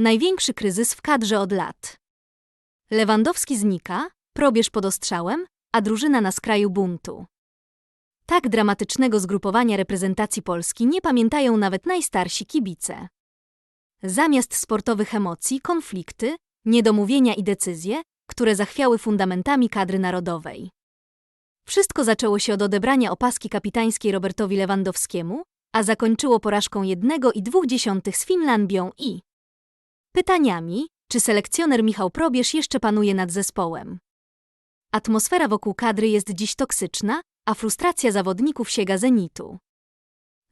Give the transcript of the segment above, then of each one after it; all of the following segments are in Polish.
Największy kryzys w kadrze od lat. Lewandowski znika, probierz pod ostrzałem, a drużyna na skraju buntu. Tak dramatycznego zgrupowania reprezentacji Polski nie pamiętają nawet najstarsi kibice. Zamiast sportowych emocji, konflikty, niedomówienia i decyzje, które zachwiały fundamentami kadry narodowej. Wszystko zaczęło się od odebrania opaski kapitańskiej Robertowi Lewandowskiemu, a zakończyło porażką jednego i dwóch dziesiątych z Finlandią i pytaniami, czy selekcjoner Michał Probierz jeszcze panuje nad zespołem. Atmosfera wokół kadry jest dziś toksyczna, a frustracja zawodników sięga zenitu.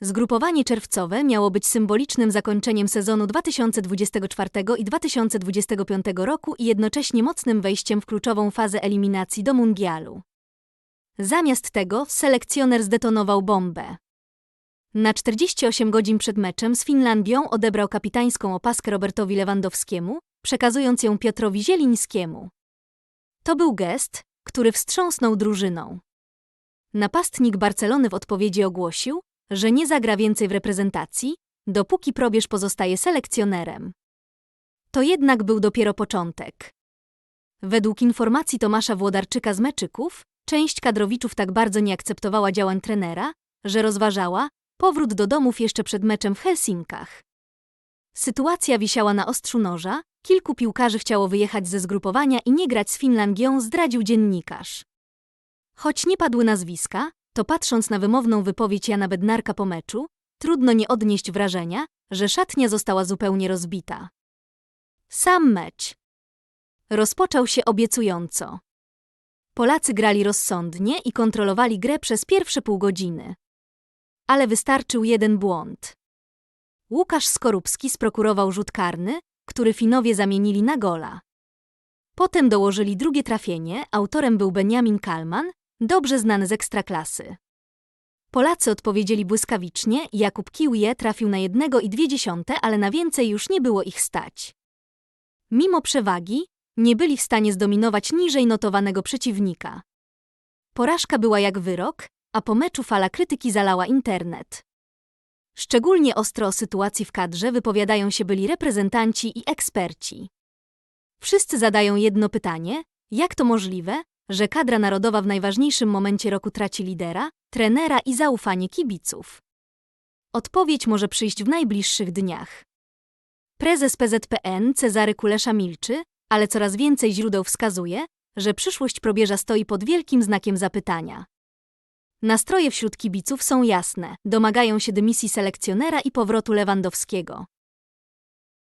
Zgrupowanie czerwcowe miało być symbolicznym zakończeniem sezonu 2024 i 2025 roku i jednocześnie mocnym wejściem w kluczową fazę eliminacji do mundialu. Zamiast tego selekcjoner zdetonował bombę. Na 48 godzin przed meczem z Finlandią odebrał kapitańską opaskę Robertowi Lewandowskiemu, przekazując ją Piotrowi Zielińskiemu. To był gest, który wstrząsnął drużyną. Napastnik Barcelony w odpowiedzi ogłosił, że nie zagra więcej w reprezentacji, dopóki probierz pozostaje selekcjonerem. To jednak był dopiero początek. Według informacji Tomasza Włodarczyka z Meczyków, część kadrowiczów tak bardzo nie akceptowała działań trenera, że rozważała powrót do domów jeszcze przed meczem w Helsinkach. Sytuacja wisiała na ostrzu noża, kilku piłkarzy chciało wyjechać ze zgrupowania i nie grać z Finlandią, zdradził dziennikarz. Choć nie padły nazwiska, to patrząc na wymowną wypowiedź Jana Bednarka po meczu, trudno nie odnieść wrażenia, że szatnia została zupełnie rozbita. Sam mecz rozpoczął się obiecująco. Polacy grali rozsądnie i kontrolowali grę przez pierwsze pół godziny. Ale wystarczył jeden błąd. Łukasz Skorupski sprokurował rzut karny, który Finowie zamienili na gola. Potem dołożyli drugie trafienie, autorem był Benjamin Kalman, dobrze znany z ekstraklasy. Polacy odpowiedzieli błyskawicznie, Jakub Kiwie trafił na jednego i dwie dziesiąte, ale na więcej już nie było ich stać. Mimo przewagi, nie byli w stanie zdominować niżej notowanego przeciwnika. Porażka była jak wyrok, a po meczu fala krytyki zalała internet. Szczególnie ostro o sytuacji w kadrze wypowiadają się byli reprezentanci i eksperci. Wszyscy zadają jedno pytanie: jak to możliwe, że kadra narodowa w najważniejszym momencie roku traci lidera, trenera i zaufanie kibiców? Odpowiedź może przyjść w najbliższych dniach. Prezes PZPN Cezary Kulesza milczy, ale coraz więcej źródeł wskazuje, że przyszłość probierza stoi pod wielkim znakiem zapytania. Nastroje wśród kibiców są jasne, domagają się dymisji selekcjonera i powrotu Lewandowskiego.